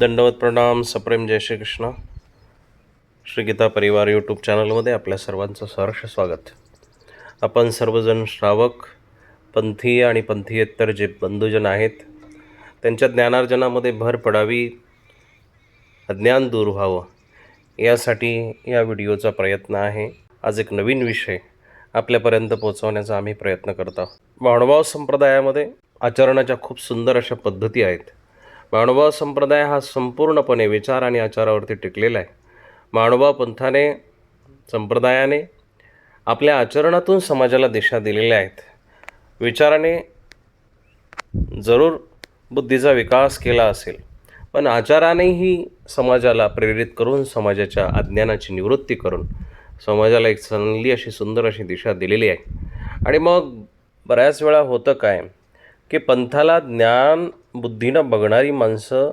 दंडवत प्रणाम सप्रेम जय श्री कृष्ण श्री गीता परिवार यूट्यूब चॅनलमध्ये आपल्या सर्वांचं सहर्ष स्वागत. आपण सर्वजण श्रावक पंथीय आणि पंथीयेतर जे बंधुजन आहेत त्यांच्या ज्ञानार्जनामध्ये भर पडावी अज्ञान दूर व्हावं यासाठी या व्हिडिओचा प्रयत्न आहे. आज एक नवीन विषय आपल्यापर्यंत पोहोचवण्याचा आम्ही प्रयत्न करत आहोत. माणभाव संप्रदायामध्ये आचरणाच्या खूप सुंदर अशा पद्धती आहेत. माणभाव संप्रदाय हा संपूर्णपणे विचार आणि आचारावरती टिकलेला आहे. माणभाव पंथाने संप्रदायाने आपल्या आचरणातून समाजाला दिशा दिलेल्या आहेत. विचाराने जरूर बुद्धीचा विकास केला असेल पण आचारानेही समाजाला प्रेरित करून समाजाच्या अज्ञानाची निवृत्ती करून समाजाला एक चांगली अशी सुंदर अशी दिशा दिलेली आहे. आणि मग बऱ्याच वेळा होतं काय? की पंथाला ज्ञान बुद्धीनं बघणारी माणसं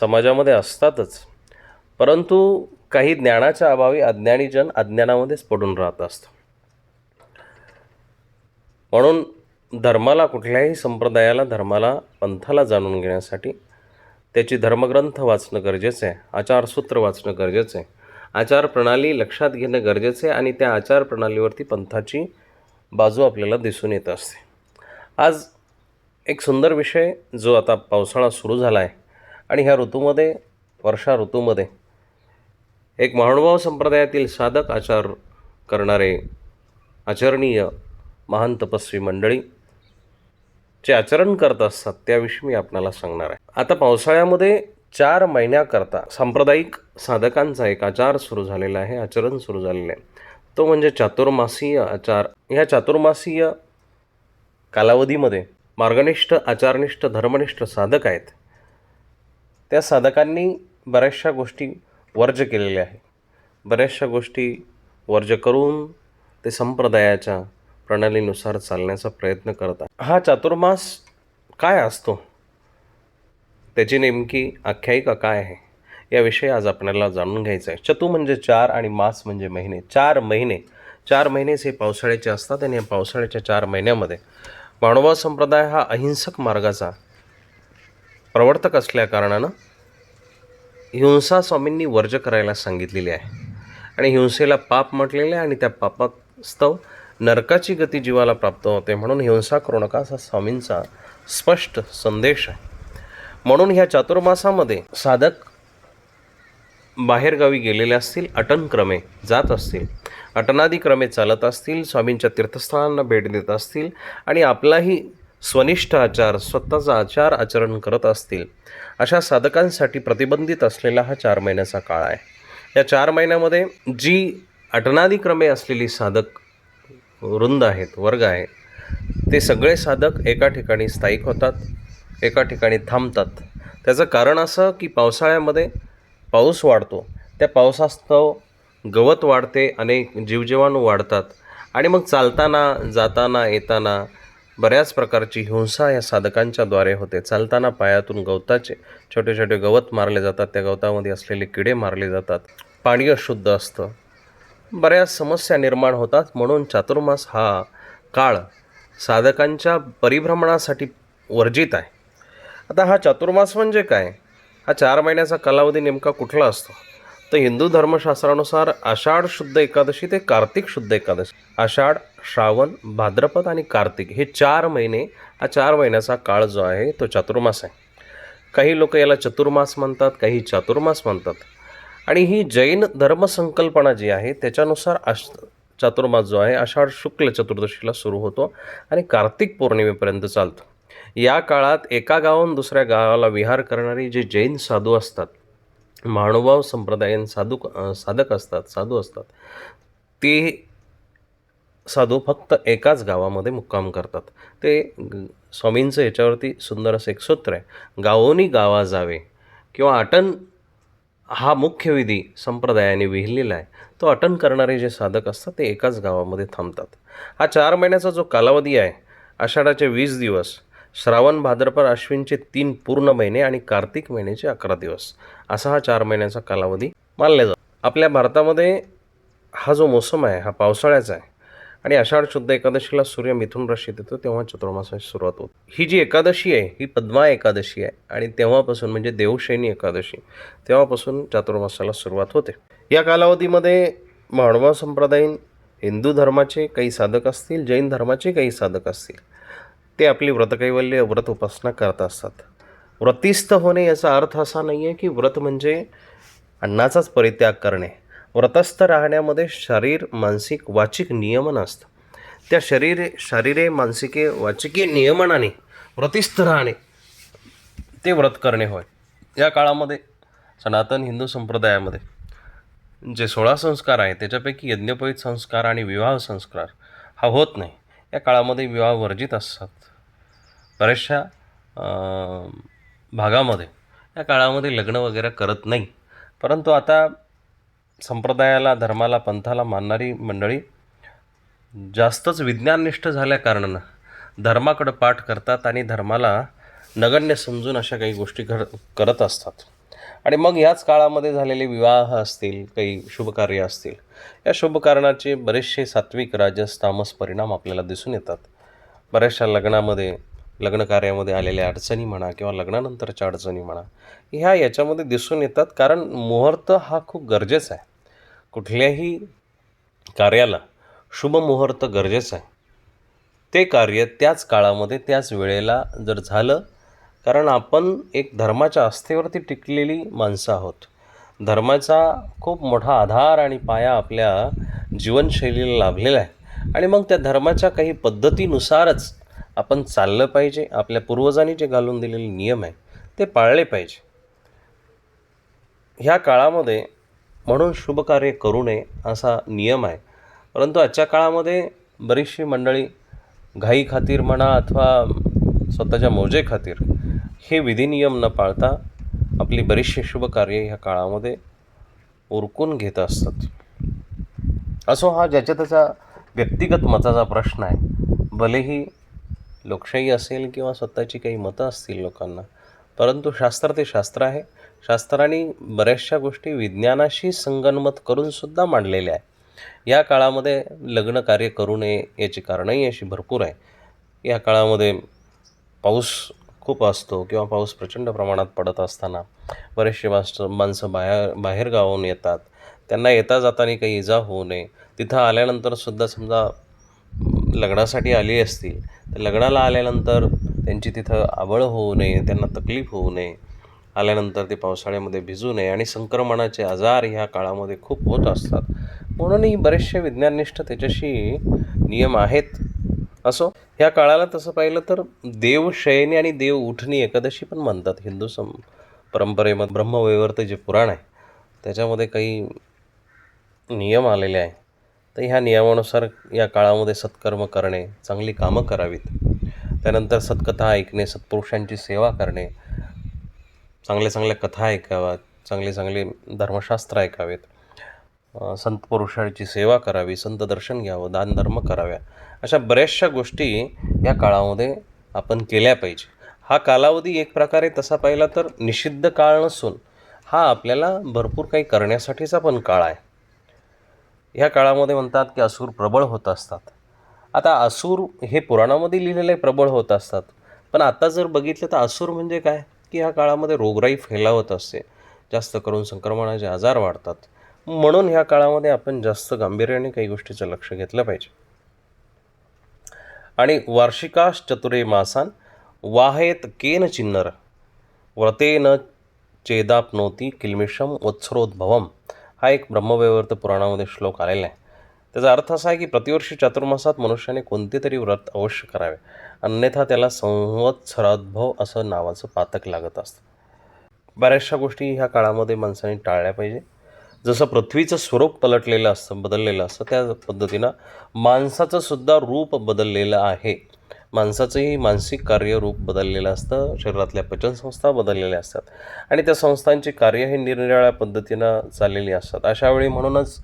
समाजामध्ये असतातच. परंतु काही ज्ञानाच्या अभावी अज्ञानीजन अज्ञानामध्येच पडून राहत असतं म्हणून धर्माला कुठल्याही संप्रदायाला धर्माला पंथाला जाणून घेण्यासाठी त्याची धर्मग्रंथ वाचणं गरजेचं आहे आचारसूत्र वाचणं गरजेचं आहे. आचार प्रणाली लक्षात घेणं गरजेचं आहे आणि त्या आचार प्रणालीवरती पंथाची बाजू आपल्याला दिसून येत असते. आज एक सुंदर विषय जो आता पावसाळा सुरू झाला आहे आणि ह्या ऋतूमध्ये वर्षा ऋतूमध्ये एक महानुभाव संप्रदायातील साधक आचार करणारे आचरणीय महान तपस्वी मंडळी जे आचरण करत असतात त्याविषयी मी आपणाला सांगणार आहे. आता पावसाळ्यामध्ये चार महिन्याकरता सांप्रदायिक साधकांचा एक आचार सुरू झालेला आहे आचरण सुरू झालेलं आहे. तो म्हणजे चातुर्मासीय आचार. ह्या चातुर्मासीय कालावधीमध्ये मार्गनिष्ठ आचारनिष्ठ धर्मनिष्ठ साधक आहेत. त्या साधकांनी बऱ्याचशा गोष्टी वर्ज केलेल्या आहे बऱ्याचशा गोष्टी वर्ज करून ते संप्रदायाच्या प्रणालीनुसार चालण्याचा प्रयत्न करतात हा चातुर्मास काय असतो? त्याची नेमकी आख्यायिका काय आहे? याविषयी आज आपल्याला जाणून घ्यायचं आहे. चतु म्हणजे चार आणि मास म्हणजे महिने. चार महिने. चार महिनेच हे पावसाळ्याचे असतात आणि या पावसाळ्याच्या चार महिन्यामध्ये मानवा संप्रदाय हा अहिंसक मार्गाचा प्रवर्तक असल्याकारणानं हिंसा स्वामींनी वर्ज करायला सांगितलेली आहे. आणि हिंसेला पाप म्हटलेलं आहे आणि त्या पापास्तव नरकाची गती जीवाला प्राप्त होते म्हणून हिंसा करू नका असा स्वामींचा स्पष्ट संदेश आहे. म्हणून ह्या चातुर्मासामध्ये साधक बाहेरगावी गेलेले असतील अटनक्रमे जात असतील अटनादिक्रमे चालत असतील स्वामींच्या तीर्थस्थानांना भेट देत असतील आणि आपलाही स्वनिष्ठ आचार स्वतःचा आचार आचरण करत असतील अशा साधकांसाठी प्रतिबंधित असलेला हा चार महिन्याचा काळ आहे. या चार महिन्यामध्ये जी अटनादिक्रमे असलेली साधक वृंद आहेत वर्ग आहे ते सगळे साधक एका ठिकाणी स्थायिक होतात एका ठिकाणी थांबतात. त्याचं कारण असं की पावसाळ्यामध्ये पाऊस वाढतो. त्या पावसास्तव गवत वाढते अनेक जीवजीवाणू वाढतात. आणि मग चालताना जाताना येताना बऱ्याच प्रकारची हिंसा या साधकांच्याद्वारे होते. चालताना पायातून गवताचे छोटे छोटे गवत मारले जातात. त्या गवतामध्ये असलेले किडे मारले जातात. पाणी अशुद्ध असतं. बऱ्याच समस्या निर्माण होतात. म्हणून चातुर्मास हा काळ साधकांच्या परिभ्रमणासाठी वर्जित आहे. आता हा चातुर्मास म्हणजे काय? हा चार महिन्याचा कालावधी नेमका कुठला असतो? तर हिंदू धर्मशास्त्रानुसार आषाढ शुद्ध एकादशी ते कार्तिक शुद्ध एकादशी. आषाढ श्रावण भाद्रपद आणि कार्तिक हे चार महिने हा चार महिन्याचा काळ जो आहे तो चातुर्मास आहे. काही लोक याला चतुर्मास म्हणतात काही चातुर्मास म्हणतात. आणि ही जैन धर्मसंकल्पना जी आहे त्याच्यानुसार आश चातुर्मास जो आहे आषाढ शुक्ल चतुर्दशीला सुरू होतो आणि कार्तिक पौर्णिमेपर्यंत चालतो. या काळात एका गावाहून दुसऱ्या गावाला विहार करणारी जे जैन साधू असतात महानुभाव संप्रदायीन साधू साधक असतात साधू असतात. ते साधू फक्त एकाच गावामध्ये मुक्काम करतात. ते स्वामींचं याच्यावरती सुंदर असं एक सूत्र आहे गावोनी गावा जावे किंवा अटन हा मुख्य विधी संप्रदायाने विहिलेला आहे. तो अटन करणारे जे साधक असतात ते एकाच गावामध्ये थांबतात. हा चार महिन्याचा जो कालावधी आहे आषाढाचे वीस दिवस श्रावण भाद्रपद अश्विनचे तीन पूर्ण महिने आणि कार्तिक महिन्याचे अकरा दिवस. असा हा चार महिन्याचा कालावधी मानला जातो. आपल्या भारतामध्ये हा जो मोसम आहे हा पावसाळ्याचा आहे आणि आषाढ शुद्ध एकादशीला सूर्य मिथुन राशीत येतो तेव्हा चतुर्मासाची सुरुवात होते. ही जी एकादशी आहे ही पद्मा एकादशी आहे आणि तेव्हापासून म्हणजे देवशैनी एकादशी तेव्हापासून चातुर्मासाला सुरुवात होते. या कालावधीमध्ये मानवा संप्रदायीन हिंदू धर्माचे काही साधक असतील जैन धर्माचे काही साधक असतील ते आपली व्रतकैवल्य व्रत उपासना करत असतात. व्रतिस्थ होणे याचा अर्थ असा नाही आहे की व्रत म्हणजे अन्नाचाच परित्याग करणे. व्रतस्थ राहण्यामध्ये शरीर मानसिक वाचिक नियमन असतं. त्या शरीर शारीरे मानसिके वाचिके नियमनाने व्रतिस्थ राहणे ते व्रत करणे होय. या काळामध्ये सनातन हिंदू संप्रदायामध्ये जे सोळा संस्कार आहे त्याच्यापैकी यज्ञोपवीत संस्कार आणि विवाह संस्कार हा होत नाही. या काळामध्ये विवाह वर्जित असतात. बऱ्याचशा भागामध्ये या काळामध्ये लग्न वगैरे करत नाही. परंतु आता संप्रदायाला धर्माला पंथाला मानणारी मंडळी जास्तच विज्ञाननिष्ठ झाल्याकारणानं धर्माकडं पाठ करतात आणि धर्माला नगण्य समजून अशा काही गोष्टी कर करत असतात. आणि मग याच काळामध्ये झालेले विवाह असतील काही शुभकार्य असतील या शुभकारणाचे बरेचसे सात्विक राजस तामस परिणाम आपल्याला दिसून येतात. बऱ्याचशा लग्नामध्ये लग्न कार्यामध्ये आलेल्या अडचणी म्हणा किंवा लग्नानंतरच्या अडचणी म्हणा ह्या याच्यामध्ये दिसून येतात. कारण मुहूर्त हा खूप गरजेचा आहे. कुठल्याही कार्याला शुभ मुहूर्त गरजेचं आहे. ते कार्य त्याच काळामध्ये त्याच वेळेला जर झालं कारण आपण एक धर्माच्या आस्थेवरती टिकलेली माणसं आहोत. धर्माचा खूप मोठा आधार आणि पाया आपल्या जीवनशैलीला लाभलेला आहे. आणि मग त्या धर्माच्या काही पद्धतीनुसारच आपण चाललं पाहिजे आपल्या पूर्वजांनी जे घालून दिलेले नियम आहे ते पाळले पाहिजे. ह्या काळामध्ये म्हणून शुभकार्य करू नये असा नियम आहे. परंतु आजच्या काळामध्ये बरीचशी मंडळी घाई खातीर म्हणा अथवा स्वतःच्या मौजे खातीर हे विधिनियम न पाळता आपली बरीचशी शुभकार्य ह्या काळामध्ये उरकून घेत असतात. असो हा ज्याच्या त्याचा व्यक्तिगत मताचा प्रश्न आहे. भलेही लोकशाही असेल किंवा स्वतःची काही मतं असतील लोकांना परंतु शास्त्र ते शास्त्र आहे. शास्त्राने बऱ्याचशा गोष्टी विज्ञानाशी संगनमत करूनसुद्धा मांडलेल्या आहे या काळामध्ये लग्न कार्य करू नये याची कारणंही अशी भरपूर आहे. या काळामध्ये पाऊस खूप असतो किंवा पाऊस प्रचंड प्रमाणात पडत असताना बरेचसे माणसं माणसं बाहेर बाहेरगावाहून येतात. त्यांना येता जाताना काही इजा होऊ नये. तिथं आल्यानंतर सुद्धा समजा लग्नासाठी आली असतील तर लग्नाला आल्यानंतर त्यांची तिथं आवळ होऊ नये त्यांना तकलीफ होऊ नये. आल्यानंतर ते पावसाळ्यामध्ये भिजू नये आणि संक्रमणाचे आजार ह्या काळामध्ये खूप होत असतात. म्हणूनही बरेचसे विज्ञाननिष्ठ त्याच्याशी नियम आहेत. असो ह्या काळाला तसं पाहिलं तर देवशयनी आणि देव उठणी एकादशी पण म्हणतात हिंदू सं परंपरेमध्ये ब्रह्मवैवर्त जे पुराण आहे त्याच्यामध्ये काही नियम आलेले आहे तर ह्या नियमानुसार या काळामध्ये सत्कर्म करणे चांगली कामं करावीत. त्यानंतर सत्कथा ऐकणे सत्पुरुषांची सेवा करणे चांगल्या चांगल्या कथा ऐकाव्यात चांगले चांगले धर्मशास्त्र ऐकावेत. संत पुरुषांची सेवा करावी संत दर्शन घ्यावं दानधर्म कराव्या. अशा बऱ्याचशा गोष्टी या काळामध्ये आपण केल्या पाहिजे. हा कालावधी एक प्रकारे तसा पाहिला तर निषिद्ध काळ नसून हा आपल्याला भरपूर काही करण्यासाठीचा पण काळ आहे. ह्या काळामध्ये म्हणतात की असुर प्रबळ होत असतात. आता असुर हे पुराणामध्ये लिहिलेले प्रबळ होत असतात. पण आता जर बघितलं तर असुर म्हणजे काय? की ह्या काळामध्ये रोगराई फैलावत असते. जास्त करून संक्रमणाचे आजार वाढतात. म्हणून ह्या काळामध्ये आपण जास्त गांभीर्याने काही गोष्टीचं लक्ष घेतलं पाहिजे. आणि वार्षिकाश्चतुरे मासान वाहेत केन चिन्नर? व्रतेन चेदापनोती किल्मिषम वत्सरोद्भवम हा एक ब्रह्मवैवर्त पुराणामध्ये श्लोक आलेला आहे. त्याचा अर्थ असा आहे की प्रतिवर्षी चातुर्मासात मनुष्याने कोणते तरी व्रत अवश्य करावे. अन्यथा त्याला संवत्सराद्भव असं नावाचं पातक लागत असतं. बऱ्याचशा गोष्टी ह्या काळामध्ये माणसाने टाळल्या पाहिजे. जसं पृथ्वीचं स्वरूप पलटलेलं असतं बदललेलं असतं त्या पद्धतीनं माणसाचं सुद्धा रूप बदललेलं आहे. माणसाचंही मानसिक कार्य रूप बदललेलं असतं शरीरातल्या पचनसंस्था बदललेल्या असतात. आणि त्या संस्थांची कार्य हे निरनिराळ्या पद्धतीनं चाललेली असतात. अशा वेळी म्हणूनच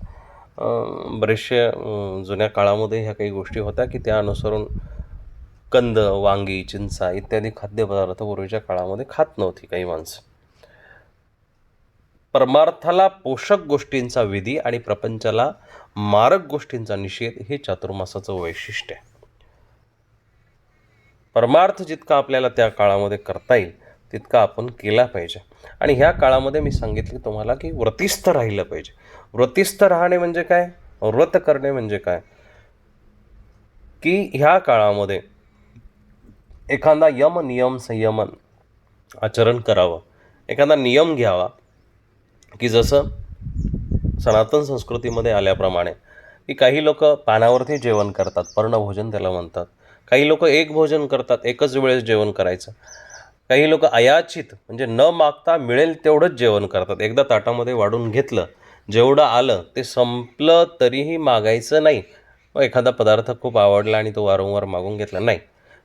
बरेचसे जुन्या काळामध्ये ह्या काही गोष्टी होत्या की त्या अनुसरून कंद वांगी चिंचा इत्यादी खाद्यपदार्थ पूर्वीच्या काळामध्ये खात नव्हती काही माणसं. परमार्थाला पोषक गोष्टींचा विधी आणि प्रपंचाला मारक गोष्टींचा निषेध हे चातुर्मासाचं वैशिष्ट्य आहे. परमार्थ जितका आपल्याला त्या काळामध्ये करता येईल तितका आपण केला पाहिजे. आणि ह्या काळामध्ये मी सांगितले तुम्हाला की व्रतिस्थ राहिलं पाहिजे. व्रतिस्थ राहणे म्हणजे काय? व्रत करणे म्हणजे काय? की ह्या काळामध्ये एखादा यम नियम संयमन आचरण करावं. एखादा नियम घ्यावा. की जसं सनातन संस्कृतीमध्ये आल्याप्रमाणे की काही लोक पानावरती जेवण करतात पर्णभोजन त्याला म्हणतात. काही लोक एक भोजन करतात एकच वेळेस जेवण करायचं. काही लोक अयाचित म्हणजे न मागता मिळेल तेवढंच जेवण करतात. एकदा ताटामध्ये वाढून घेतलं जेवढं आलं ते संपलं तरीही मागायचं नाही. एखादा पदार्थ खूप आवडला आणि तो वारंवार मागून घेतला नाही.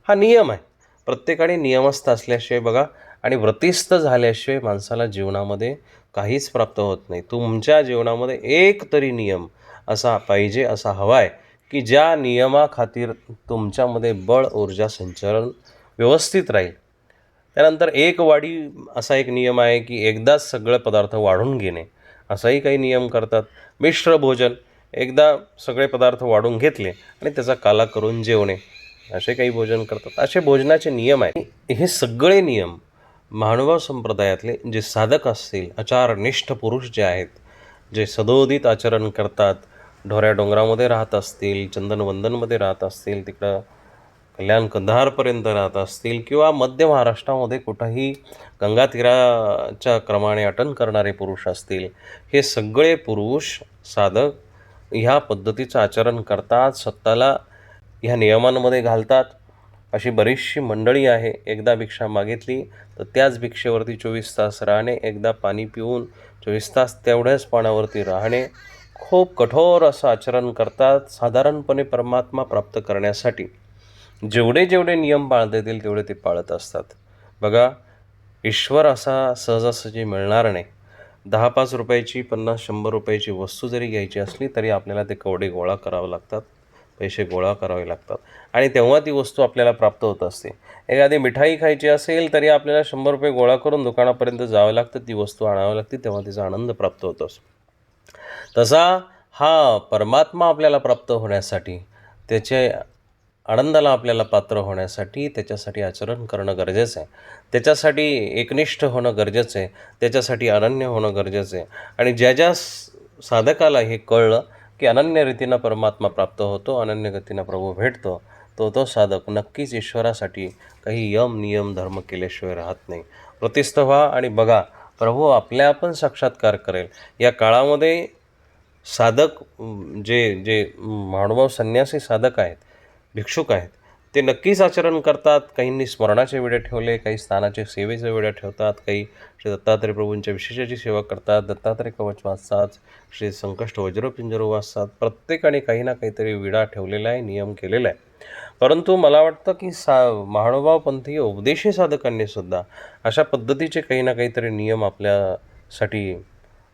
हा नियम आहे. प्रत्येकाने नियमस्थ असल्याशिवाय बघा आणि व्रतिस्थ झाल्याशिवाय माणसाला जीवनामध्ये काहीच प्राप्त होत नाही. तुमच्या जीवनामध्ये एक तरी नियम असा पाहिजे असा हवा आहे की ज्या नियमाखातीर तुमच्यामध्ये बळ ऊर्जा संचरण व्यवस्थित राहील. त्यानंतर एक वाढी असा एक नियम आहे की एकदाच सगळे पदार्थ वाढून घेणे. असाही काही नियम करतात. मिश्र भोजन एकदा सगळे पदार्थ वाढून घेतले आणि त्याचा काला करून जेवणे. असे काही भोजन करतात. असे भोजनाचे नियम आहेत. हे सगळे नियम महानुभाव संप्रदायातले जे साधक असतील आचारनिष्ठ पुरुष जे आहेत जे सदोदित आचरण करतात ढोऱ्या डोंगरामध्ये राहत असतील चंदनवंदनमध्ये राहत असतील तिकडं कल्याण कंधारपर्यंत राहत असतील किंवा मध्य महाराष्ट्रामध्ये कुठंही गंगा तीराच्या क्रमाने अटन करणारे पुरुष असतील हे सगळे पुरुष साधक ह्या पद्धतीचं आचरण करतात स्वतःला ह्या नियमांमध्ये घालतात. अशी बरीचशी मंडळी आहे. एकदा भिक्षा मागितली तर त्याच भिक्षेवरती चोवीस तास राहणे एकदा पाणी पिऊन चोवीस तास तेवढ्याच पाण्यावरती राहणे खूप कठोर असं आचरण करतात साधारणपणे परमात्मा प्राप्त करण्यासाठी. जेवढे जेवढे नियम पाळता येतील तेवढे ते पाळत असतात. बघा ईश्वर असा सहजासहजी मिळणार नाही. दहा पाच रुपयाची पन्नास शंभर रुपयाची वस्तू जरी घ्यायची असली तरी आपल्याला ते कवडे गोळा करावं लागतात. पैसे गोळा करावे लागतात. आणि तेव्हा ती वस्तू आपल्याला प्राप्त होत असते. एखादी मिठाई खायची असेल तरी आपल्याला शंभर रुपये गोळा करून दुकानापर्यंत जावं लागतं ती वस्तू आणावी लागते तेव्हा तिचा आनंद प्राप्त होत असतो. तसा हा परमात्मा आपल्याला प्राप्त होण्यासाठी त्याचे आनंदाला आपल्याला पात्र होण्यासाठी त्याच्यासाठी आचरण करणं गरजेचं आहे. त्याच्यासाठी एकनिष्ठ होणं गरजेचं आहे. त्याच्यासाठी अनन्य होणं गरजेचं आहे. आणि ज्या ज्या साधकाला हे कळलं की अनन्य रीतीनं परमात्मा प्राप्त होतो अनन्य गतीनं प्रभू भेटतो तो तो साधक नक्कीच ईश्वरासाठी काही यम नियम धर्म केल्याशिवाय राहत नाही प्रतिस्थ व्हा आणि बघा प्रभू आपल्या पण साक्षात्कार करेल या काळामध्ये साधक जे जे महानुभाव संन्यासी साधक आहेत भिक्षुक आहेत ते नक्कीच आचरण करतात. काहींनी स्मरणाचे वेळे ठेवले काही स्थानाचे सेवेचे वेळे ठेवतात काही श्री दत्तात्रय प्रभूंच्या विशेषाची सेवा करतात. दत्तात्रय कवच वाचतात श्री संकष्ट वज्रपिंजरो वाचतात. प्रत्येकाने काही ना काहीतरी विडा ठेवलेला आहे नियम केलेला आहे. परंतु मला वाटतं की सा महानुभावपंथीय उपदेशी साधकांनी सुद्धा अशा पद्धतीचे काही ना काहीतरी नियम आपल्यासाठी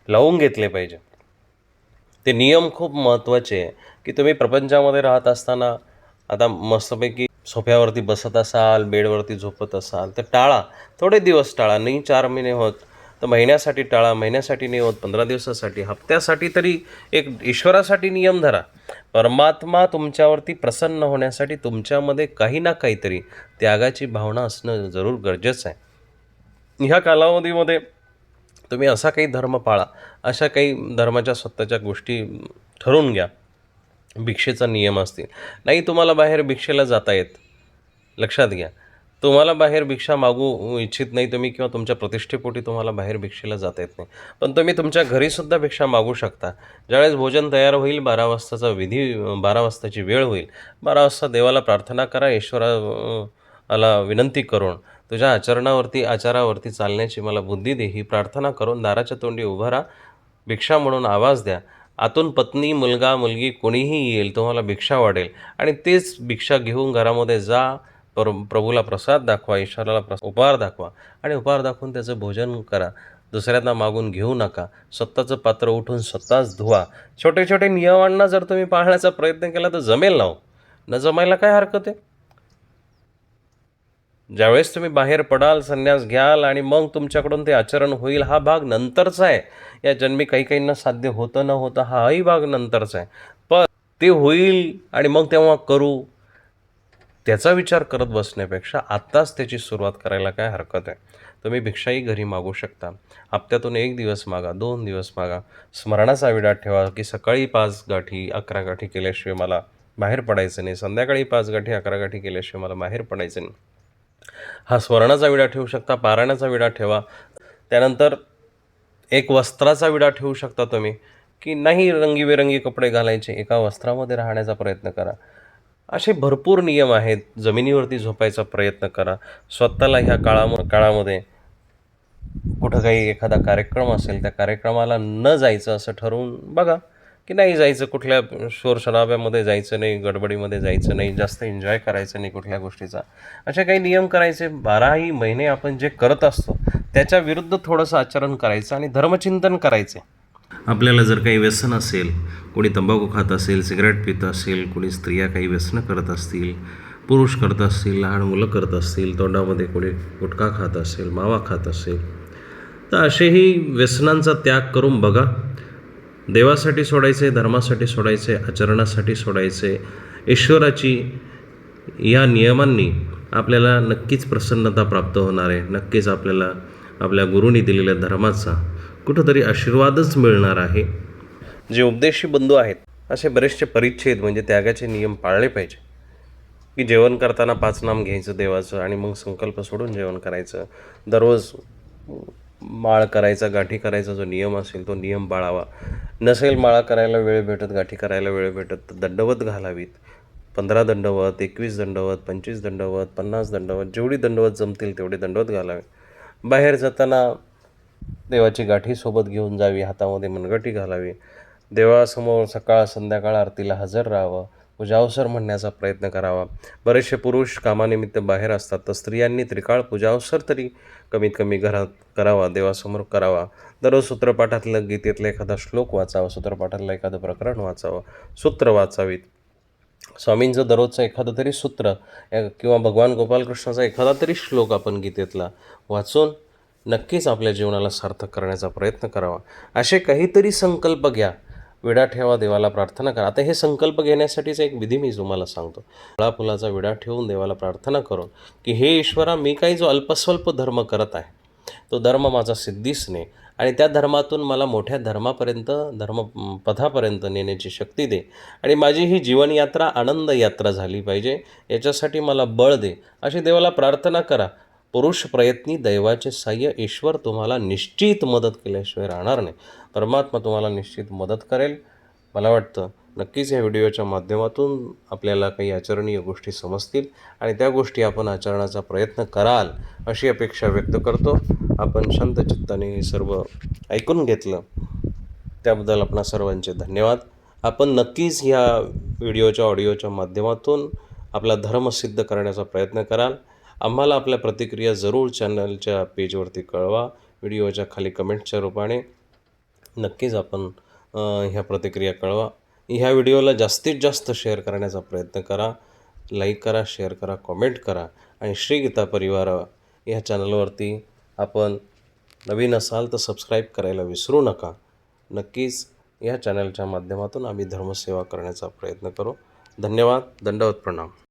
लावून घेतले पाहिजे. ते नियम खूप महत्त्वाचे आहे की तुम्ही प्रपंचामध्ये राहत असताना आता मस्तपैकी सोफ्यावरती बसत असाल बेडवरती झोपत असाल तर टाळा. थोडे दिवस टाळा. नाही चार महिने होत तर महिन्यासाठी टाळा महिन्यासाठी नाही होत पंधरा दिवसासाठी हप्त्यासाठी तरी एक ईश्वरासाठी नियम धरा. परमात्मा तुमच्यावरती प्रसन्न होण्यासाठी तुमच्यामध्ये काही ना काहीतरी त्यागाची भावना असणं जरूर गरजेचं आहे. ह्या कालावधीमध्ये तुम्ही असा काही धर्म पाळा अशा काही धर्माच्या स्वतःच्या गोष्टी ठरवून घ्या. भिक्षेचा नियम असतील. नाही तुम्हाला बाहेर भिक्षेला जाता येत. लक्षात घ्या. तुम्हाला बाहेर भिक्षा मागू इच्छित नाही तुम्ही किंवा तुमच्या प्रतिष्ठेपोटी तुम्हाला बाहेर भिक्षेला जाता येत नाही. पण तुम्ही तुमच्या घरीसुद्धा भिक्षा मागू शकता. ज्यावेळेस भोजन तयार होईल बारा वाजताचा विधी बारा वाजताची वेळ होईल. बारा वाजता देवाला प्रार्थना करा ईश्वराला विनंती करून तुझ्या आचरणावरती आचारावरती चालण्याची मला बुद्धी दे ही प्रार्थना करून दाराच्या तोंडी उभा राहा. भिक्षा म्हणून आवाज द्या. आतून पत्नी मुलगा मुलगी कोणीही येईल तुम्हाला भिक्षा वाढेल. आणि तेच भिक्षा घेऊन घरामध्ये जा प्र प्रभूला प्रसाद दाखवा ईश्वराला प्रस उपहार दाखवा. आणि उपहार दाखवून त्याचं भोजन करा. दुसऱ्यांना मागून घेऊ नका. स्वतःचं पात्र उठून स्वतःच धुवा. छोटे छोटे नियमांना जर तुम्ही पाळण्याचा प्रयत्न केला तर जमेल ना हो. न जमायला काय हरकत आहे? ज्यावेळेस तुम्ही बाहेर पडाल संन्यास घ्याल आणि मग तुमच्याकडून ते आचरण होईल हा भाग नंतरचा आहे. या जन्मी काही काहींना साध्य होतं न होतं हाही भाग नंतरचा आहे. पण ते होईल आणि मग तेव्हा करू त्याचा विचार करत बसण्यापेक्षा आत्ताच त्याची सुरुवात करायला काय हरकत आहे? तुम्ही भिक्षाही घरी मागू शकता. हप्त्यातून एक दिवस मागा दोन दिवस मागा. स्मरणाचा विडा ठेवा की सकाळी पाच गाठी अकरा गाठी केल्याशिवाय मला बाहेर पडायचं नाही. संध्याकाळी पाच गाठी अकरा गाठी केल्याशिवाय मला बाहेर पडायचं नाही. हा स्वर्णाचा विडा ठेवू शकता पारायणाचा विडा ठेवा. त्यानंतर एक वस्त्राचा विडा ठेवू शकता तुम्ही की नाही रंगीबेरंगी कपडे घालायचे एका वस्त्रामध्ये राहण्याचा प्रयत्न करा. असे भरपूर नियम आहेत जमिनीवरती झोपायचा प्रयत्न करा. स्वतःला ह्या काळा काळामध्ये कुठं काही एखादा कार्यक्रम असेल त्या कार्यक्रमाला न जायचं असं ठरवून बघा. की नाही जायचं कुठल्या शोरशराब्यामध्ये जायचं नाही गडबडीमध्ये जायचं नाही जास्त एन्जॉय करायचं नाही कुठल्या गोष्टीचा. असे काही नियम करायचे. बाराही महिने आपण जे करत असतो त्याच्या विरुद्ध थोडंसं आचरण करायचं आणि धर्मचिंतन करायचे. आपल्याला जर काही व्यसन असेल कोणी तंबाखू खात असेल सिगरेट पित असेल कोणी स्त्रिया काही व्यसनं करत असतील पुरुष करत असतील लहान मुलं करत असतील तोंडामध्ये कोणी गुटखा खात असेल मावा खात असेल तर असेही व्यसनांचा त्याग करून बघा. देवासाठी सोडायचे धर्मासाठी सोडायचे आचरणासाठी सोडायचे ईश्वराची या नियमांनी आपल्याला नक्कीच प्रसन्नता प्राप्त होणार आहे. नक्कीच आपल्याला आपल्या गुरुनी दिलेल्या धर्माचा कुठंतरी आशीर्वादच मिळणार आहे. जे उपदेशी बंधू आहेत असे बरेचसे परिच्छेद म्हणजे त्यागाचे नियम पाळले पाहिजे. की जेवण करताना पाच नाम घ्यायचं देवाचं आणि मग संकल्प सोडून जेवण करायचं. दररोज माळ करायचा गाठी करायचा जो नियम असेल तो नियम पाळावा नसेल माळा करायला वेळ भेटत गाठी करायला वेळ भेटत तर दंडवत घालावीत. पंधरा दंडवत एकवीस दंडवत पंचवीस दंडवत पन्नास दंडवत जेवढी दंडवत जमतील तेवढी दंडवत घालावे. बाहेर जाताना देवाची गाठी सोबत घेऊन जावी हातामध्ये मनगटी घालावी. देवासमोर सकाळ संध्याकाळ आरतीला हजर राहावं. पूजावसर म्हणण्याचा प्रयत्न करावा. बरेचसे पुरुष कामानिमित्त बाहेर असतात तर स्त्रियांनी त्रिकाळ पूजावसर तरी कमीत कमी घरात करावा देवासमोर करावा. दररोज सूत्रपाठातलं गीतेतलं एखादा श्लोक वाचावा सूत्रपाठातलं एखादं प्रकरण वाचावं सूत्र वाचावीत. स्वामींचं दररोजचं एखादं तरी सूत्र या- किंवा भगवान गोपालकृष्णाचा एखादा तरी श्लोक आपण गीतेतला वाचून नक्कीच आपल्या जीवनाला सार्थक करण्याचा प्रयत्न करावा. असे काहीतरी संकल्प घ्या. विडा ठेवा देवाला प्रार्थना करा. आता हे संकल्प घेण्यासाठीच एक विधी मी तुम्हाला सांगतो. फळा फुलाचा विडा ठेवून देवाला प्रार्थना करून की हे ईश्वरा मी काही जो अल्पस्वल्प धर्म करत आहे तो धर्म माझा सिद्धीस ने आणि त्या धर्मातून मला मोठ्या धर्मापर्यंत धर्म पथापर्यंत नेण्याची शक्ती दे आणि माझी ही जीवनयात्रा आनंद यात्रा झाली पाहिजे. याच्यासाठी मला बळ दे. अशी देवाला प्रार्थना करा. पुरुष प्रयत्नी दैवाचे साह्य ईश्वर तुम्हाला निश्चित मदत केल्याशिवाय राहणार नाही. परमात्मा तुम्हाला निश्चित मदत करेल. मला वाटतं नक्कीच या व्हिडिओच्या माध्यमातून आपल्याला काही आचरणीय गोष्टी समजतील आणि त्या गोष्टी आपण आचरणाचा प्रयत्न कराल अशी अपेक्षा व्यक्त करतो. आपण शांत चित्ताने सर्व ऐकून घेतलं. त्याबद्दल आपणा सर्वांचे धन्यवाद. आपण नक्कीच ह्या व्हिडिओच्या ऑडिओच्या माध्यमातून आपला धर्म सिद्ध करण्याचा प्रयत्न कराल. आम्हाला आपल्या प्रतिक्रिया जरूर चॅनलच्या पेजवरती कळवा. व्हिडिओच्या खाली कमेंटच्या रूपाने नक्कीच आपण ह्या प्रतिक्रिया कळवा. ह्या व्हिडिओला जास्तीत जास्त शेअर करण्याचा प्रयत्न करा. लाईक करा शेअर करा कॉमेंट करा आणि श्री गीता परिवार ह्या चॅनलवरती आपण नवीन असाल तर सबस्क्राईब करायला विसरू नका. नक्कीच या चॅनलच्या माध्यमातून आम्ही धर्मसेवा करण्याचा प्रयत्न करू. धन्यवाद. दंडवत प्रणाम.